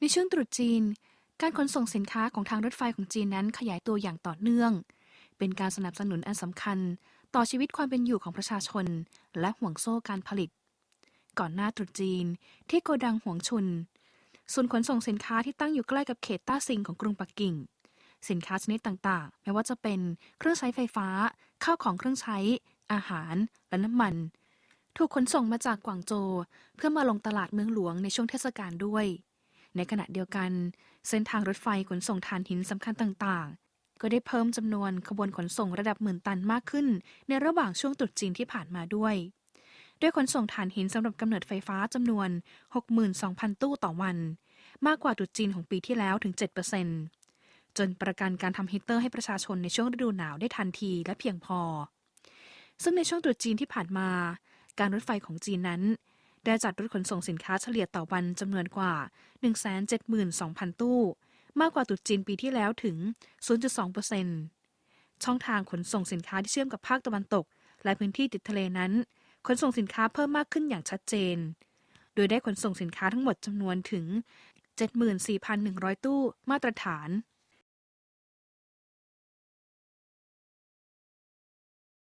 ในช่วงตรุษจีน การขนส่งสินค้าของทางรถไฟของจีนนั้นขยายตัวอย่างต่อเนื่อง เป็นการสนับสนุนอันสำคัญ ต่อชีวิตความเป็นอยู่ของประชาชน และห่วงโซ่การผลิต ก่อนหน้าตรุษจีน ที่โกดังห่วงชุนศูนย์ขนส่งสินค้าที่ตั้งอยู่ใกล้กับเขตต้าซิงของกรุงปักกิ่ง สินค้าชนิดต่างๆ ไม่ว่าจะเป็นเครื่องใช้ไฟฟ้า ข้าวของเครื่องใช้ อาหาร และน้ำมัน ถูกขนส่งมาจากกวางโจวเพื่อมาลงตลาดเมืองหลวงในช่วงเทศกาลด้วย ในขณะเดียวกัน เส้นทางรถไฟขนส่งถ่านหินสำคัญต่างๆ ก็ได้เพิ่มจำนวนขบวนขนส่งระดับหมื่นตันมากขึ้น ในระหว่างช่วงตรุษจีนที่ผ่านมาด้วย ด้วยขนส่งถ่านหินสำหรับกำเนิดไฟฟ้าจำนวน 62,000 ตู้ต่อวัน มากกว่าตรุษจีนของปีที่แล้วถึง 7%จนประกันการทำฮีตเตอร์ให้ประชาชนในช่วงฤดูหนาวได้ทันทีและเพียงพอ ซึ่งในช่วงตรุษจีนที่ผ่านมา การรถไฟของจีนนั้น ได้จัดรถขนส่งสินค้าเฉลี่ยต่อวันจำนวนกว่า 172,000 ตู้ มากกว่าตรุษจีนปีที่แล้วถึง 0.2%ช่องทางขนส่งสินค้าที่เชื่อมกับภาคตะวันตก และพื้นที่ติดทะเลนั้น ขนส่งสินค้าเพิ่มมากขึ้นอย่างชัดเจน โดยได้ขนส่งสินค้าทั้งหมดจำนวนถึง 74,100 ตู้มาตรฐาน